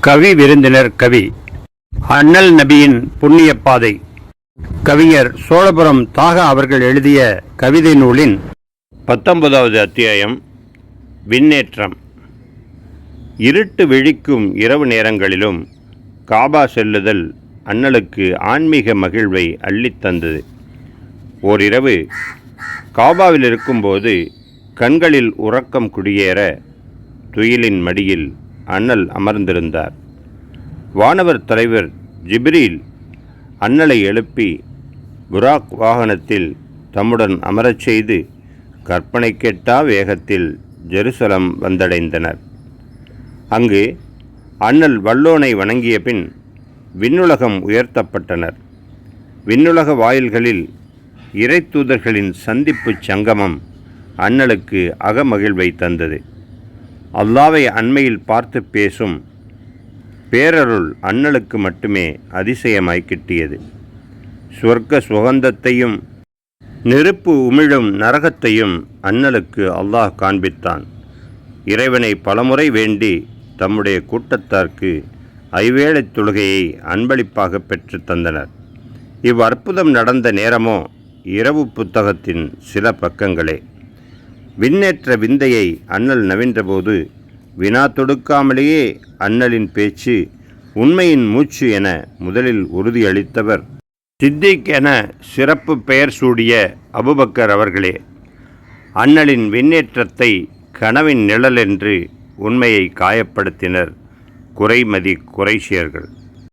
கவி விருந்தினர் கவி. அண்ணல் நபியின் புண்ணிய பாதை. கவிஞர் சோழபுரம் தாகா அவர்கள் எழுதிய கவிதை நூலின் பத்தொன்பதாவது அத்தியாயம் விண்ணேற்றம். இருட்டு விழிக்கும் இரவு நேரங்களிலும் காபா செல்லுதல் அண்ணலுக்கு ஆன்மீக மகிழ்வை அள்ளித் தந்தது. ஓரிரவு காபாவில் இருக்கும்போது கண்களில் உறக்கம் குடியேற துயிலின் மடியில் அண்ணல் அமர்ந்திருந்தார். வானவர் தலைவர் ஜிப்ரீல் அண்ணலை எழுப்பி புராக் வாகனத்தில் தம்முடன் அமரச் செய்து கற்பனை கெட்டா வேகத்தில் ஜெருசலம் வந்தடைந்தனர். அங்கு அண்ணல் வல்லோனை வணங்கிய பின் விண்ணுலகம் உயர்த்தப்பட்டனர். விண்ணுலக வாயில்களில் இறைத்தூதர்களின் சந்திப்புச் சங்கமம் அண்ணலுக்கு அகமகிழ்வை தந்தது. அல்லாவை அண்மையில் பார்த்து பேசும் பேரருள் அண்ணலுக்கு மட்டுமே அதிசயமாய் கிட்டியது. சொர்க்க சுகந்தத்தையும் நெருப்பு உமிழும் நரகத்தையும் அண்ணலுக்கு அல்லாஹ் காண்பித்தான். இறைவனை பலமுறை வேண்டி தம்முடைய கூட்டத்தார்க்கு ஐவேளை தொழுகையை அன்பளிப்பாக பெற்று தந்தனர். இவ்வற்புதம் நடந்த நேரமோ இரவு புத்தகத்தின் சில பக்கங்களே. விண்ணேற்ற விந்தையை அண்ணல் நவின்றபோது வினா தொடுக்காமலேயே அண்ணலின் பேச்சு உண்மையின் மூச்சு என முதலில் உறுதியளித்தவர். சித்திக் என சிறப்பு பெயர் சூடிய அபுபக்கர் அவர்களே அண்ணலின் விண்ணேற்றத்தை கனவின் நிழல் என்று உண்மையை காயப்படுத்தினர் குறைமதி குறைஷியர்கள்